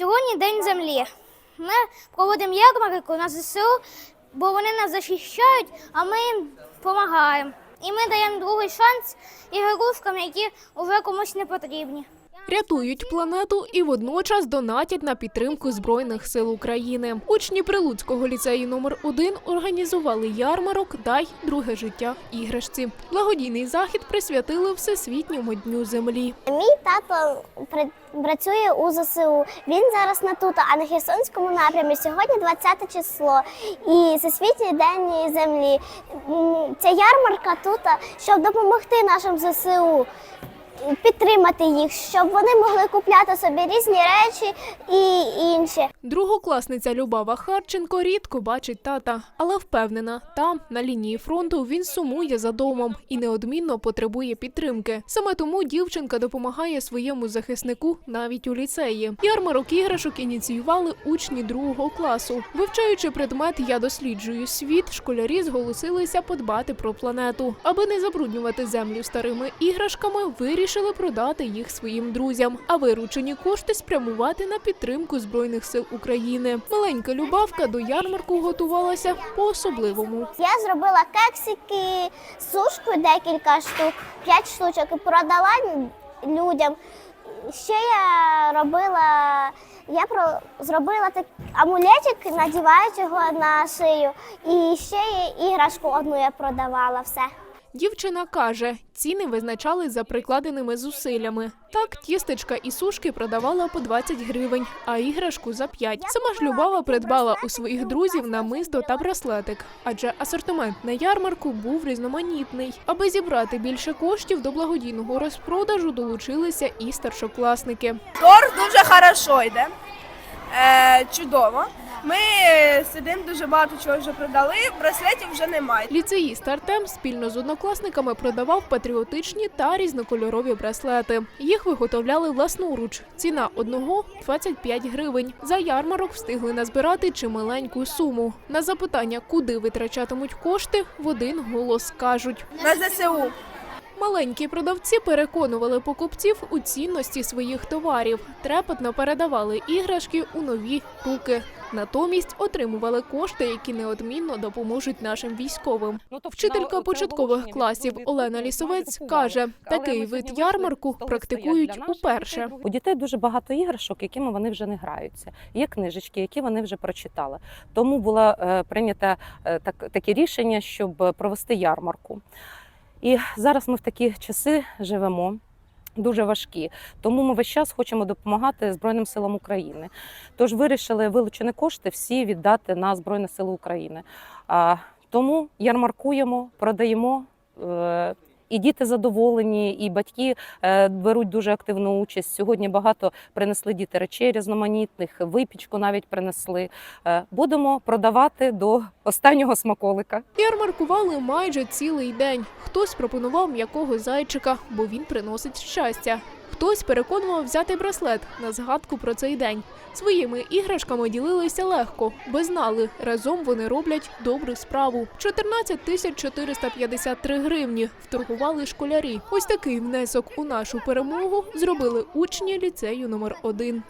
Сьогодні День землі. Ми проводимо ярмарку на ЗСУ, бо вони нас захищають, а ми їм допомагаємо. І ми даємо другий шанс ігрушкам, які вже комусь не потрібні. Рятують планету і водночас донатять на підтримку збройних сил України. Учні Прилуцького ліцею номер 1 організували ярмарок Дай друге життя іграшці. Благодійний захід присвятили Всесвітньому дню землі. Мій тато працює у ЗСУ. Він зараз не тут, а на Херсонському напрямі. Сьогодні 20 число і Всесвітній день землі. Ця ярмарка тут, щоб допомогти нашим ЗСУ. Підтримати їх, щоб вони могли купляти собі різні речі і інші. Другокласниця Любава Харченко рідко бачить тата, але впевнена, там на лінії фронту він сумує за домом і неодмінно потребує підтримки. Саме тому дівчинка допомагає своєму захиснику навіть у ліцеї. Ярмарок іграшок ініціювали учні другого класу. Вивчаючи предмет Я досліджую світ, школярі зголосилися подбати про планету. Аби не забруднювати землю старими іграшками, вирішили продати їх своїм друзям, а виручені кошти спрямувати на підтримку збройних сил України. Маленька Любавка до ярмарку готувалася по-особливому. Я зробила кексики, сушку декілька штук, п'ять штучок і продала людям. Ще я робила, я про зробила так амулетик, надівають його на шию. І ще іграшку одну я продавала все. Дівчина каже, ціни визначали за прикладеними зусиллями. Так, тістечка і сушки продавала по 20 гривень, а іграшку за 5. Сама ж Любава придбала у своїх друзів намисто та браслетик, адже асортимент на ярмарку був різноманітний. Аби зібрати більше коштів до благодійного розпродажу долучилися і старшокласники. Торг дуже хорошо йде. Е, чудово. Ми е, сидимо дуже багато чого вже продали, браслетів вже немає. Ліцеїст Артем спільно з однокласниками продавав патріотичні та різнокольорові браслети. Їх виготовляли власноруч. Ціна одного 25 гривень. За ярмарок встигли назбирати чималеньку суму. На запитання, куди витрачатимуть кошти, в один голос кажуть. На ЗСУ. Маленькі продавці переконували покупців у цінності своїх товарів. Трепетно передавали іграшки у нові руки. Натомість отримували кошти, які неодмінно допоможуть нашим військовим. Вчителька початкових класів Олена Лісовець каже, такий вид ярмарку практикують уперше. У дітей дуже багато іграшок, якими вони вже не граються. Є книжечки, які вони вже прочитали. Тому було е, прийнято е, так, таке рішення, щоб провести ярмарку. І зараз ми в такі часи живемо. Дуже важкі, тому ми весь час хочемо допомагати Збройним силам України. Тож вирішили вилучені кошти всі віддати на Збройні Сили України. А, тому ярмаркуємо, продаємо. І діти задоволені, і батьки е, беруть дуже активну участь. Сьогодні багато принесли діти речей різноманітних, випічку навіть принесли. Е, Будемо продавати до останнього смаколика. Ярмаркували майже цілий день. Хтось пропонував м'якого зайчика, бо він приносить щастя. Хтось переконував взяти браслет на згадку про цей день. Своїми іграшками ділилися легко, бо знали, разом вони роблять добру справу. 14 тисяч 453 гривні вторгували школярі. Ось такий внесок у нашу перемогу зробили учні ліцею номер 1